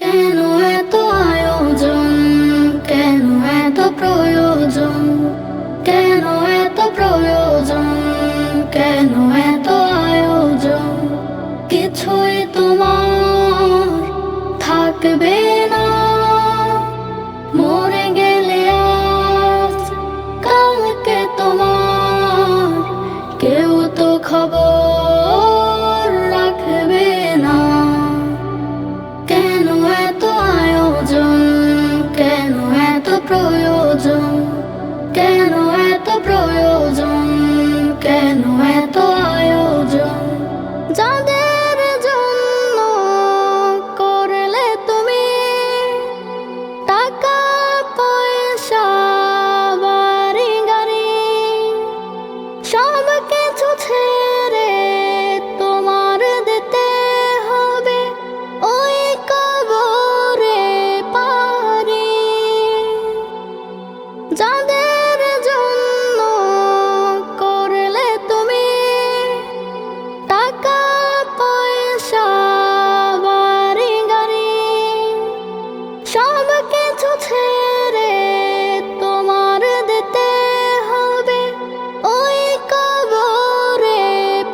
কেন এত আয়োজন? কেন এত প্রয়োজন? কেন এত প্রয়োজন? কেন এত আয়োজন? কিছুই তোমার থাকবে না। এত কিছু ছেড়ে তোমার দিতে হবে ওই কবরে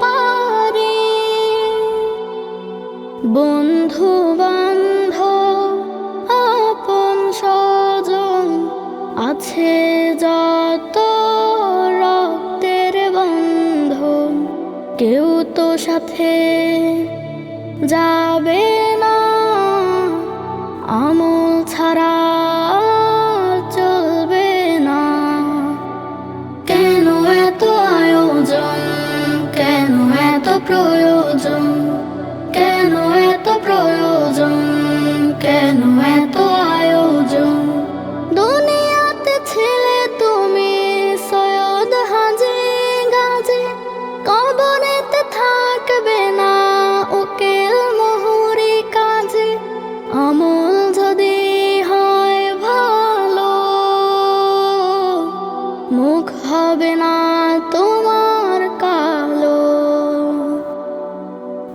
পারি। বন্ধু বান্ধব আপন স্বজন, আছে যত রক্তের বন্ধন, কেউ তো সাথে যাবে প্রয়োজন।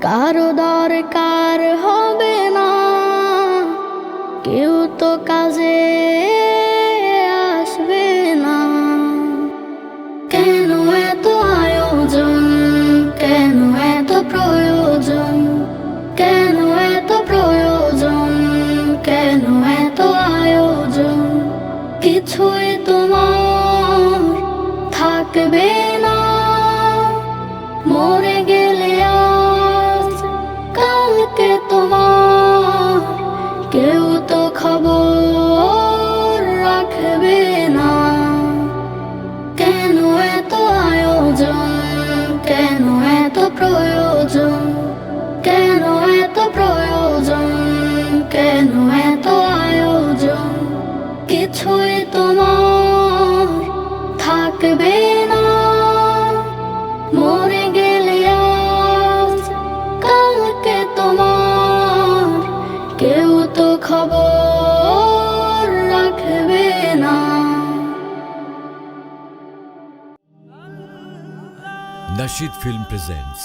কারও দরকার হবে না। কেউ তো কাজে আসবে না। কেন এত আয়োজন? কেন এত প্রয়োজন? কেন এত প্রয়োজন? কেন এত আয়োজন? কিছুই তোমার থাকবে না। মরে খবর রাখবে না Nashid Film presents